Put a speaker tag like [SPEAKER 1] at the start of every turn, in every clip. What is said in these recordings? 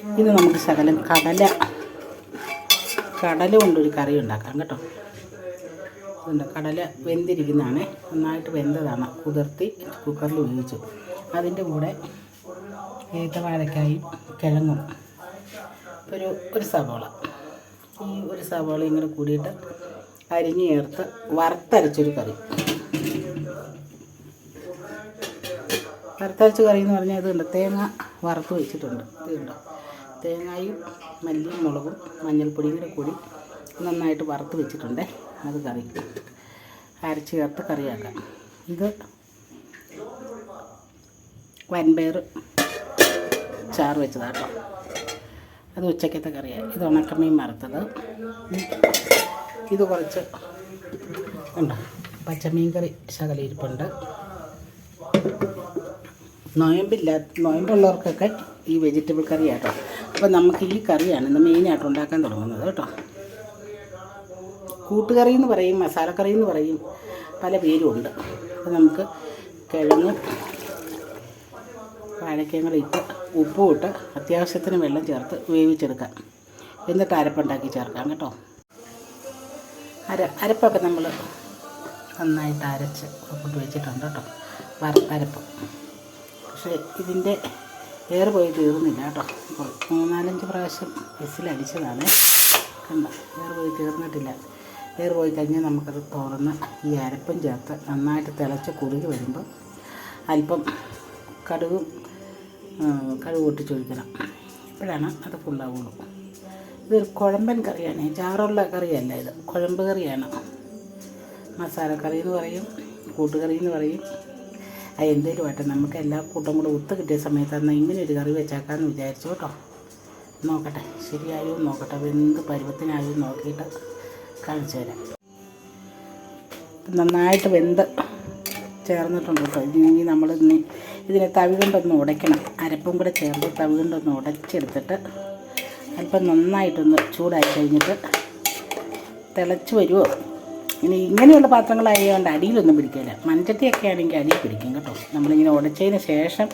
[SPEAKER 1] ഇത് നമുക്ക് ശകലം കടല. കടല കൊണ്ടൊരു കറി ഉണ്ടാക്കാം കേട്ടോ. ഇതുണ്ട് കടല വെന്തിരിക്കുന്നതാണ്. നന്നായിട്ട് വെന്തതാണ്. കുതിർത്തി കുക്കറിൽ ഉപയോഗിച്ചു. അതിന്റെ കൂടെ ഏത്തവാഴക്കായും കിഴങ്ങും. ഒരു ഒരു സവോള. ഈ ഒരു സവോള ഇങ്ങനെ കൂടിയിട്ട് അരിഞ്ഞ് ചേർത്ത് വറുത്തരച്ചൊരു കറി. വറുത്തരച്ച കറി എന്ന് പറഞ്ഞാൽ ഇതുണ്ട് തേങ്ങ വറുത്ത് വെച്ചിട്ടുണ്ട്. ഇതുണ്ട് തേങ്ങയും മല്ലിയും മുളകും മഞ്ഞൾപ്പൊടിയും കൂടെ കൂടി നന്നായിട്ട് വറുത്ത് വെച്ചിട്ടുണ്ട്. അത് കറി അരച്ച് ചേർത്ത് കറിയാക്കാം. ഇത് വൻപയർ ചാറ് വെച്ചതാട്ടോ അത് ഉച്ചക്കത്തെ കറിയാണ്. ഇത് ഉണക്കമീൻ വറുത്തത്. ഇത് കുറച്ച് ഉണ്ടോ? പച്ചമീൻ കറി ശകലം ഇരിപ്പുണ്ട് നോയമ്പില്ല നോയമ്പുള്ളവർക്കൊക്കെ ഈ വെജിറ്റബിൾ കറി ആട്ടോ. അപ്പോൾ നമുക്ക് ഈ കറിയാണ് ഇന്ന് മെയിനായിട്ട് ഉണ്ടാക്കാൻ തുടങ്ങുന്നത് കേട്ടോ. കൂട്ടുകറി എന്ന് പറയും മസാലക്കറി എന്ന് പറയും പല പേരും ഉണ്ട് അപ്പോൾ നമുക്ക് കിഴങ്ങ് വാഴക്കങ്ങൾ ഇട്ട് ഉപ്പും ഇട്ട് അത്യാവശ്യത്തിന് വെള്ളം ചേർത്ത് വേവിച്ചെടുക്കാം. എന്നിട്ട് അരപ്പുണ്ടാക്കി ചേർക്കാം കേട്ടോ. അര അരപ്പൊക്കെ നമ്മൾ നന്നായിട്ട് അരച്ച് ഉപ്പിട്ട് വെച്ചിട്ടുണ്ട് കേട്ടോ. വറുത്തരപ്പ് പക്ഷേ ഇതിന്റെ എയർ പോയി തീർന്നില്ല കേട്ടോ. മൂന്നാലഞ്ച് പ്രാവശ്യം വിസിലടിച്ചതാണ് കണ്ട എയർ പോയി തീർന്നിട്ടില്ല. എയർ പോയി കഴിഞ്ഞാൽ നമുക്കത് തുറന്ന് ഈ അരപ്പം ചേർത്ത് നന്നായിട്ട് തിളച്ച് കുറുകി വരുമ്പോൾ അല്പം കടുകും കടു കടുക് പൊട്ടിച്ചൊഴിക്കണം ഇപ്പോഴാണ് അത് ഫുള്ളാവുള്ളൂ ഇതൊരു കുഴമ്പൻ കറിയാണ്. ചാറുള്ള കറിയല്ല ഇത്. കുഴമ്പ് കറിയാണ്. മസാലക്കറി എന്ന് പറയും കൂട്ടുകറി എന്ന് പറയും. അത് എന്തേലും ആട്ടെ നമുക്ക് എല്ലാ കൂട്ടം കൂടെ ഒത്തു കിട്ടിയ സമയത്ത് എന്നാൽ ഇങ്ങനെ ഒരു കറി വെച്ചേക്കാമെന്ന് വിചാരിച്ചു കേട്ടോ. നോക്കട്ടെ ശരിയായോ നോക്കട്ടെ വെന്ത് പരുവത്തിനായോ നോക്കിയിട്ട് കാണിച്ചു തരാം. നന്നായിട്ട് വെന്ത് ചേർന്നിട്ടുണ്ട് കേട്ടോ. ഇനി നമ്മൾ ഇതിനെ തവി കൊണ്ടൊന്ന് ഉടയ്ക്കണം. അരപ്പും കൂടെ ചേർത്ത് തവി കൊണ്ടൊന്ന് ഉടച്ചെടുത്തിട്ട് അല്പം നന്നായിട്ടൊന്ന് ചൂടായി കഴിഞ്ഞിട്ട് തിളച്ച് വരുമോ ഇനി ഇങ്ങനെയുള്ള പാത്രങ്ങളായതുകൊണ്ട് അടിയിലൊന്നും പിടിക്കില്ല മൺചട്ടിയൊക്കെ ആണെങ്കിൽ അടിയിൽ പിടിക്കും കേട്ടോ. നമ്മളിങ്ങനെ ഉടച്ചതിന് ശേഷം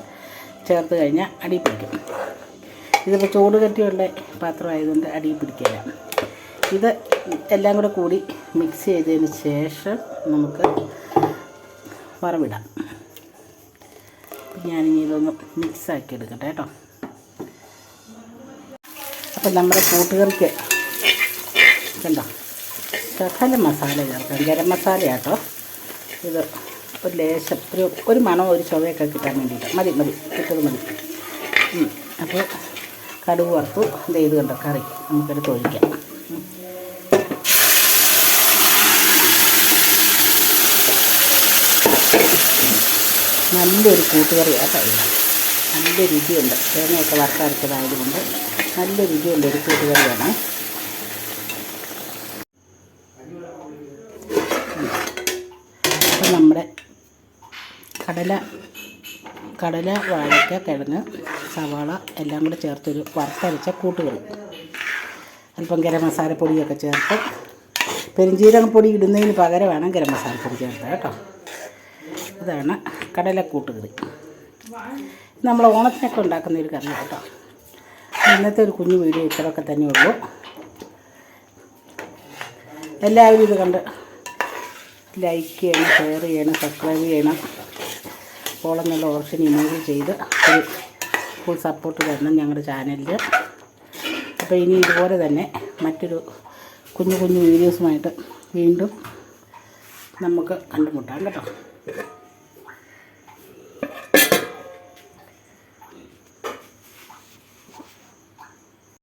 [SPEAKER 1] ചേർത്ത് കഴിഞ്ഞാൽ അടിയിൽ പിടിക്കും. ഇതിപ്പോൾ ചൂട് കട്ടിയുള്ള പാത്രമായതുകൊണ്ട് അടിയിൽ പിടിക്കില്ല ഇത് എല്ലാം കൂടെ കൂടി മിക്സ് ചെയ്തതിന് ശേഷം നമുക്ക് വറവിടാം. ഞാനിനി ഇതൊന്ന് മിക്സാക്കി എടുക്കട്ടെ കേട്ടോ. അപ്പം നമ്മുടെ കൂട്ടുകാർക്ക് കണ്ടോ ശകല മസാല ചേർക്കാം ഗരം മസാല കേട്ടോ ഇത് ഒരു ലേശം ഒരു ഒരു മണമോ ഒരു ചുവയൊക്കെ കിട്ടാൻ വേണ്ടിയിട്ട്. മതി മതി. കിട്ടത് മതി. അപ്പോൾ കടുക് വറുത്തു. ഇത് ഇത് കണ്ടോ കറി. നമുക്കെടുത്ത് ഒഴിക്കാം. നല്ലൊരു കൂട്ടുകറി കേട്ടോ ഇത്. നല്ല രുചിയുണ്ട്. തേങ്ങയൊക്കെ വറുത്തരച്ചതായതുകൊണ്ട് നല്ല രുചിയുള്ള ഒരു കൂട്ടുകറിയാണ്. നമ്മുടെ കടല കടല വാഴയ്ക്ക കിഴങ്ങ് സവാള എല്ലാം കൂടെ ചേർത്തൊരു വറുത്തരച്ച കൂട്ടുകറി. അല്പം ഗരം മസാലപ്പൊടിയൊക്കെ ചേർത്ത് പെരുംജീരകപ്പൊടി ഇടുന്നതിന് പകരമാണ് ഗരം മസാലപ്പൊടി ചേർത്തത് കേട്ടോ. ഇതാണ് കടലക്കൂട്ടുകറി നമ്മൾ ഓണത്തിനൊക്കെ ഉണ്ടാക്കുന്ന ഒരു കറി കേട്ടോ. ഇന്നത്തെ ഒരു കുഞ്ഞു വീഡിയോ ഇത്രയൊക്കെ തന്നെ ഉള്ളൂ. എല്ലാവരും ഇത് കണ്ട് ലൈക്ക് ചെയ്യണം ഷെയർ ചെയ്യണം സബ്സ്ക്രൈബ് ചെയ്യണം. ഓളെന്നുള്ള ഓപ്ഷൻ ഇമേജ് ചെയ്ത് ഒരു ഫുൾ സപ്പോർട്ട് തരണം ഞങ്ങളുടെ ചാനലിൽ അപ്പോൾ ഇനി ഇതുപോലെ തന്നെ മറ്റൊരു കുഞ്ഞു കുഞ്ഞു വീഡിയോസുമായിട്ട് വീണ്ടും നമുക്ക് കണ്ടുമുട്ടാം കേട്ടോ.